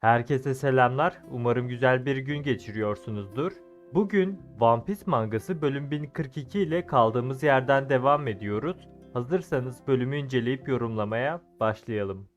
Herkese selamlar. Umarım güzel bir gün geçiriyorsunuzdur. Bugün One Piece mangası bölüm 1042 ile kaldığımız yerden devam ediyoruz. Hazırsanız bölümü inceleyip yorumlamaya başlayalım.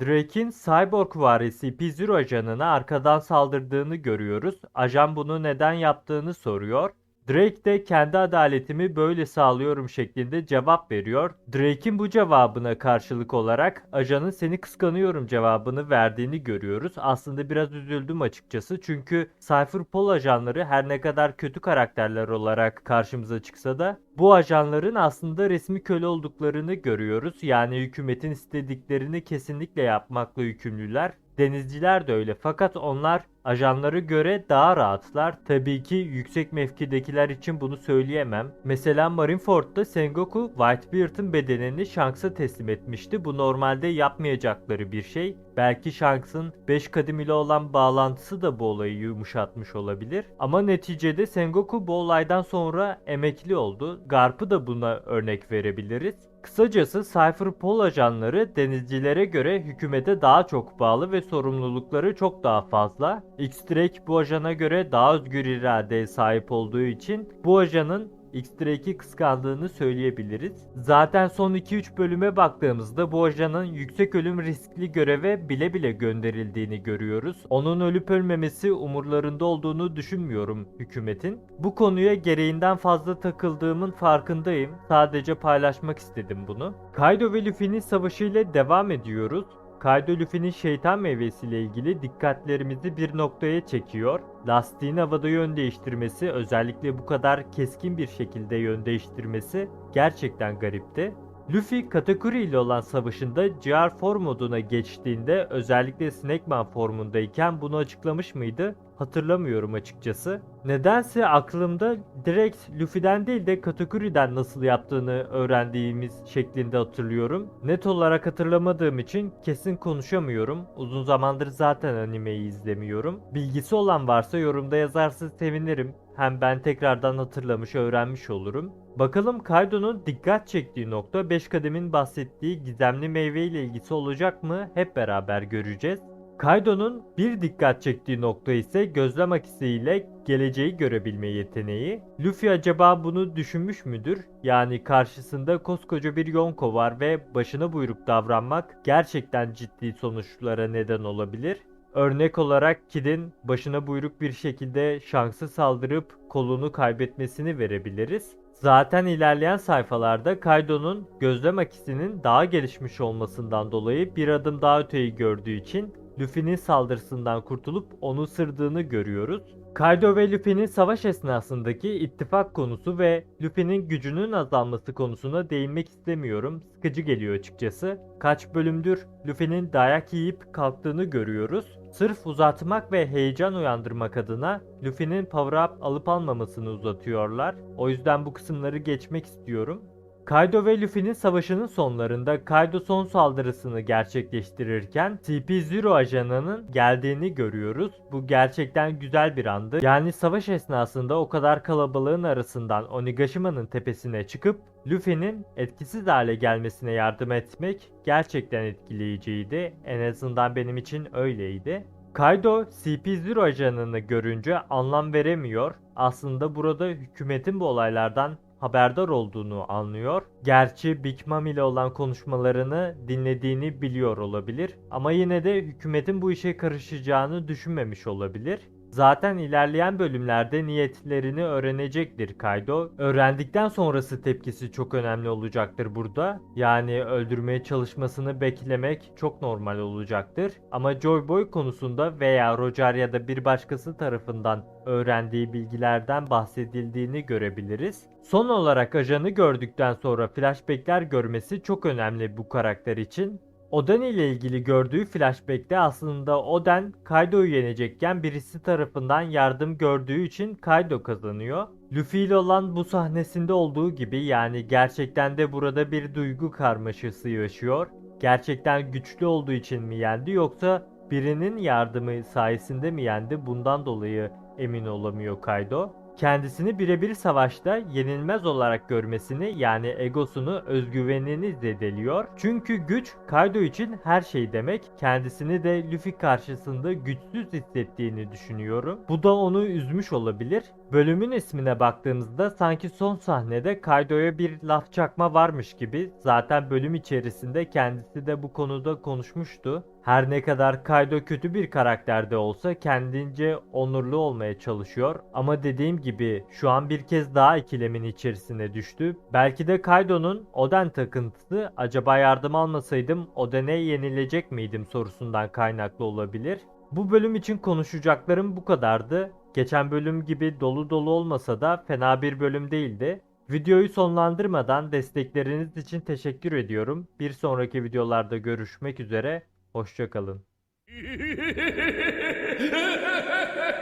Drake'in Cyborg varisi P-Zero ajanına arkadan saldırdığını görüyoruz. Ajan bunu neden yaptığını soruyor. Drake de kendi adaletimi böyle sağlıyorum şeklinde cevap veriyor. Drake'in bu cevabına karşılık olarak ajanın seni kıskanıyorum cevabını verdiğini görüyoruz. Aslında biraz üzüldüm açıkçası çünkü Cypher Pol ajanları her ne kadar kötü karakterler olarak karşımıza çıksa da bu ajanların aslında resmi köle olduklarını görüyoruz. Yani hükümetin istediklerini kesinlikle yapmakla yükümlüler. Denizciler de öyle fakat onlar ajanlara göre daha rahatlar. Tabii ki yüksek mevkidekiler için bunu söyleyemem. Mesela Marineford'da Sengoku Whitebeard'ın bedenini Shanks'a teslim etmişti. Bu normalde yapmayacakları bir şey. Belki Shanks'ın 5 kadim ile olan bağlantısı da bu olayı yumuşatmış olabilir. Ama neticede Sengoku bu olaydan sonra emekli oldu. Garp'ı da buna örnek verebiliriz. Kısacası Cypher Pol ajanları denizcilere göre hükümete daha çok bağlı ve sorumlulukları çok daha fazla. X-Drake bu ajana göre daha özgür iradeye sahip olduğu için bu ajanın X-Drake'i kıskandığını söyleyebiliriz. Zaten son 2-3 bölüme baktığımızda bu ajanın yüksek ölüm riskli göreve bile bile gönderildiğini görüyoruz. Onun ölüp ölmemesi umurlarında olduğunu düşünmüyorum hükümetin. Bu konuya gereğinden fazla takıldığımın farkındayım. Sadece paylaşmak istedim bunu. Kaido ve Luffy'nin savaşıyla devam ediyoruz. Kaido Luffy'nin şeytan meyvesiyle ilgili dikkatlerimizi bir noktaya çekiyor. Lastiğin havada yön değiştirmesi, özellikle bu kadar keskin bir şekilde yön değiştirmesi gerçekten garipti. Luffy Katakuri ile olan savaşında GR4 moduna geçtiğinde özellikle Snakeman formundayken bunu açıklamış mıydı? Hatırlamıyorum açıkçası. Nedense aklımda direkt Luffy'den değil de Katakuri'den nasıl yaptığını öğrendiğimiz şeklinde hatırlıyorum. Net olarak hatırlamadığım için kesin konuşamıyorum. Uzun zamandır zaten animeyi izlemiyorum. Bilgisi olan varsa yorumda yazarsa sevinirim. Hem ben tekrardan hatırlamış öğrenmiş olurum. Bakalım Kaido'nun dikkat çektiği nokta 5 kademin bahsettiği gizemli meyve ile ilgisi olacak mı hep beraber göreceğiz. Kaido'nun bir dikkat çektiği nokta ise gözlem akisiyle geleceği görebilme yeteneği. Luffy acaba bunu düşünmüş müdür? Yani karşısında koskoca bir Yonko var ve başına buyruk davranmak gerçekten ciddi sonuçlara neden olabilir. Örnek olarak Kid'in başına buyruk bir şekilde şansı saldırıp kolunu kaybetmesini verebiliriz. Zaten ilerleyen sayfalarda Kaido'nun gözlem akisinin daha gelişmiş olmasından dolayı bir adım daha öteyi gördüğü için Luffy'nin saldırısından kurtulup onu sırdığını görüyoruz. Kaido ve Luffy'nin savaş esnasındaki ittifak konusu ve Luffy'nin gücünün azalması konusuna değinmek istemiyorum. Sıkıcı geliyor açıkçası. Kaç bölümdür Luffy'nin dayak yiyip kalktığını görüyoruz. Sırf uzatmak ve heyecan uyandırmak adına Luffy'nin power up alıp almamasını uzatıyorlar. O yüzden bu kısımları geçmek istiyorum. Kaido ve Luffy'nin savaşının sonlarında Kaido son saldırısını gerçekleştirirken CP0 ajanının geldiğini görüyoruz. Bu gerçekten güzel bir andı. Yani savaş esnasında o kadar kalabalığın arasından Onigashima'nın tepesine çıkıp Luffy'nin etkisiz hale gelmesine yardım etmek gerçekten etkileyiciydi. En azından benim için öyleydi. Kaido CP0 ajanını görünce anlam veremiyor. Aslında burada hükümetin bu olaylardan haberdar olduğunu anlıyor. Gerçi Big Mom ile olan konuşmalarını dinlediğini biliyor olabilir ama yine de hükümetin bu işe karışacağını düşünmemiş olabilir. Zaten ilerleyen bölümlerde niyetlerini öğrenecektir Kaido. Öğrendikten sonrası tepkisi çok önemli olacaktır burada. Yani öldürmeye çalışmasını beklemek çok normal olacaktır. Ama Joy Boy konusunda veya Roger ya da bir başkası tarafından öğrendiği bilgilerden bahsedildiğini görebiliriz. Son olarak ajanı gördükten sonra flashbackler görmesi çok önemli bu karakter için. Oden ile ilgili gördüğü flashback'te aslında Oden Kaido'yu yenecekken birisi tarafından yardım gördüğü için Kaido kazanıyor. Luffy ile olan bu sahnesinde olduğu gibi yani gerçekten de burada bir duygu karmaşası yaşıyor. Gerçekten güçlü olduğu için mi yendi yoksa birinin yardımı sayesinde mi yendi bundan dolayı emin olamıyor Kaido. Kendisini birebir savaşta yenilmez olarak görmesini yani egosunu, özgüvenini zedeliyor. Çünkü güç Kaido için her şey demek. Kendisini de Luffy karşısında güçsüz hissettiğini düşünüyorum. Bu da onu üzmüş olabilir. Bölümün ismine baktığımızda sanki son sahnede Kaido'ya bir laf çakma varmış gibi. Zaten bölüm içerisinde kendisi de bu konuda konuşmuştu. Her ne kadar Kaido kötü bir karakterde olsa kendince onurlu olmaya çalışıyor ama dediğim gibi şu an bir kez daha ikilemin içerisine düştü. Belki de Kaido'nun Oden takıntısı acaba yardım almasaydım Oden'e yenilecek miydim sorusundan kaynaklı olabilir. Bu bölüm için konuşacaklarım bu kadardı. Geçen bölüm gibi dolu dolu olmasa da fena bir bölüm değildi. Videoyu sonlandırmadan destekleriniz için teşekkür ediyorum. Bir sonraki videolarda görüşmek üzere. Hoşçakalın.